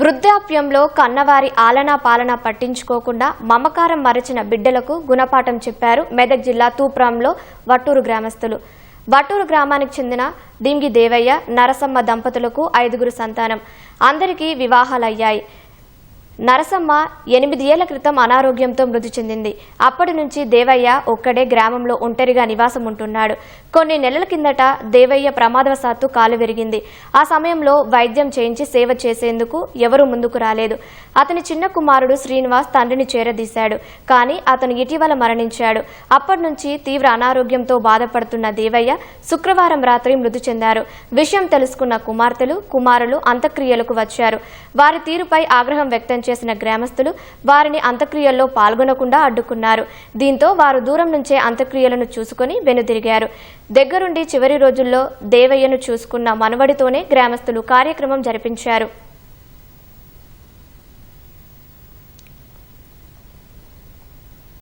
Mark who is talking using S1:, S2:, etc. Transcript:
S1: వృద్ధాప్యంలో కన్నవారి ఆలనా పాలన పట్టించుకోకుండా మమకారం మరచిన బిడ్డలకు గుణపాఠం చెప్పారు మెదక్ జిల్లా తూప్రాంలో వట్టూరు గ్రామస్తులు. వట్టూరు గ్రామానికి చెందిన డింగి దేవయ్య నరసమ్మ దంపతులకు ఐదుగురు సంతానం. అందరికీ వివాహాలయ్యాయి. నరసమ్మ ఎనిమిది ఏళ్ళ క్రితం అనారోగ్యంతో మృతి చెందింది. అప్పటి నుంచి దేవయ్య ఒక్కడే గ్రామంలో ఒంటరిగా నివాసం ఉంటున్నాడు. కొన్ని నెలల కిందట దేవయ్య ప్రమాదవశాత్తు కాలు విరిగింది. ఆ సమయంలో వైద్యం చేయించి సేవ చేసేందుకు ఎవరూ ముందుకు రాలేదు. అతని చిన్న కుమారుడు శ్రీనివాస్ తండ్రిని చేరదీశాడు. కానీ అతను ఇటీవల మరణించాడు. అప్పటి నుంచి తీవ్ర అనారోగ్యంతో బాధపడుతున్న దేవయ్య శుక్రవారం రాత్రి మృతి చెందారు. విషయం తెలుసుకున్న కుమార్తెలు కుమారులు అంత్యక్రియలకు వచ్చారు. వారి తీరుపై ఆగ్రహం వ్యక్తం చేసిన గ్రామస్తులు వారిని అంత్యక్రియల్లో పాల్గొనకుండా అడ్డుకున్నారు. దీంతో వారు దూరం నుంచే అంత్యక్రియలను చూసుకుని వెనుదిరిగారు. దగ్గరుండి చివరి రోజుల్లో దేవయ్యను చూసుకున్న మనవడితోనే గ్రామస్తులు కార్యక్రమం జరిపించారు.